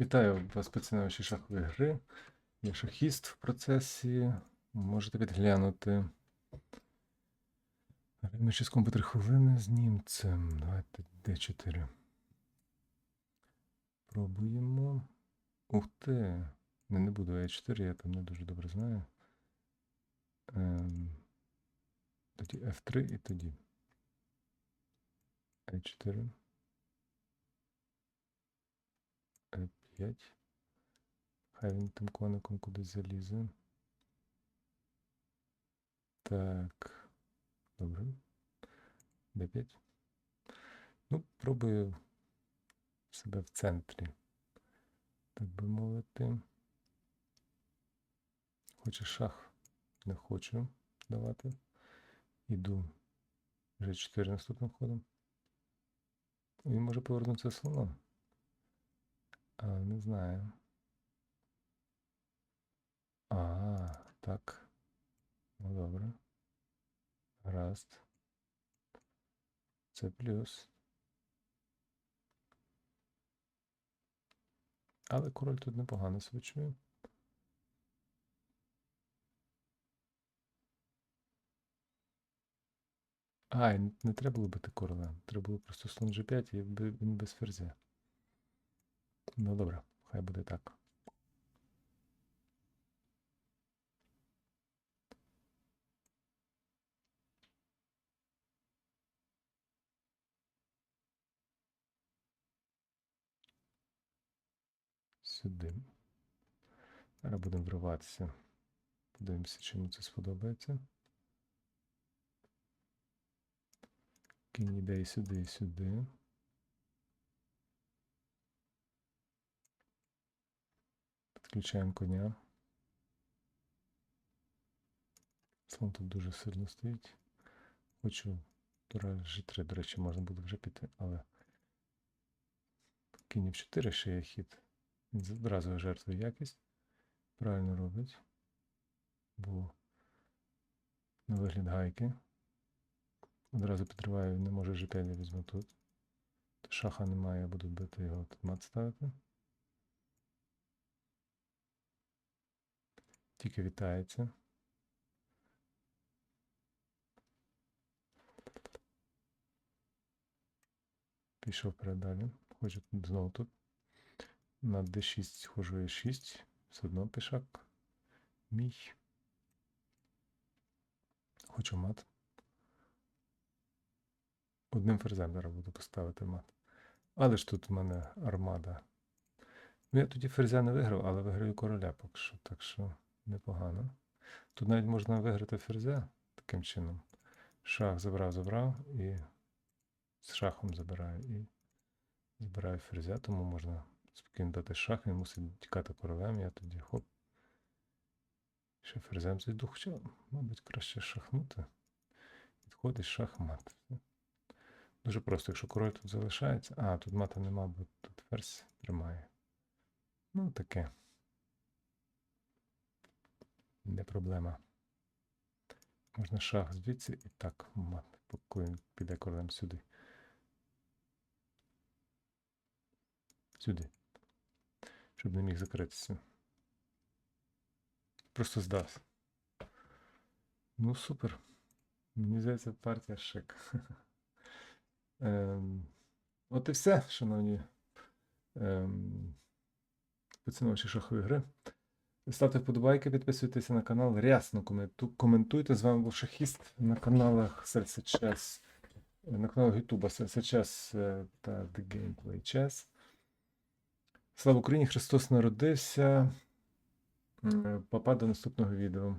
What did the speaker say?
Вітаю вас, поціновувачі шахової гри. Я шахіст в процесі. Можете підглянути. Граємо ще з комп'ютер хвилини з німцем. Давайте D4. Пробуємо. Ух ти. Не, не буду E4, я там не дуже добре знаю. Ем, тоді F3 і тоді. E4. Е5. Хай він тим коником кудись залізе. Так. Добре. Д5. Ну, пробую себе в центрі. Так би мовити. Хоче шах. Не хочу давати. Іду G4 наступним ходом. Він може повернутися слоном. А, не знаю. А, так. Ну добре. Гаразд. Це плюс. Але король тут непогано себе чує. А, не, треба було бити короля. Треба було просто слон G5 і він без ферзя. Ну добре, хай буде так. Сюди. Зараз будемо вриватися. Подивимося, чи йому це сподобається. Кінь іде і сюди, і сюди. Підключаємо коня. Слон тут дуже сильно стоїть. Хочу тура G3, до речі, можна буде вже піти, але кінь в 4 ще є хід. Він одразу жертвує якість. Правильно робить. Бо на вигляд гайки. Одразу підриваю, не може G5 я візьму тут. Шаха немає, я буду бити його тут мат ставити. Тільки вітається. Пішов вперед далі. Хочу знову тут. На d6 хожу e6. Все одно пішак. Мій. Хочу мат. Одним ферзем буду поставити мат. Але ж тут в мене армада. Ну, я тоді ферзя не виграв, але виграю короля поки що, так що непогано. Тут навіть можна виграти ферзя таким чином. Шах забрав, забрав і з шахом забираю. І збираю ферзя, тому можна спокійно дати шах, він мусить тікати королем, я тоді хоп. Ще ферзем зайду, хоча, мабуть, краще шахнути. Відходить шах мат. Дуже просто, якщо король тут залишається. А, тут мата нема, бо тут ферзь тримає. Ну, таке. Не проблема. Можна шах звідси і так піде королем сюди. Сюди. Щоб не міг закритися. Просто здався. Ну, супер. Мені здається, партія шик. Ем, от і все, шановні ем, поціновувачі шахової гри. Ставте вподобайки, підписуйтеся на канал, рясно коментуйте. З вами був шахіст на каналах Серце Chess, на каналах Ютуба Серце е, та The Gameplay Chess. Слава Україні! Христос народився. Е, Папа до наступного відео.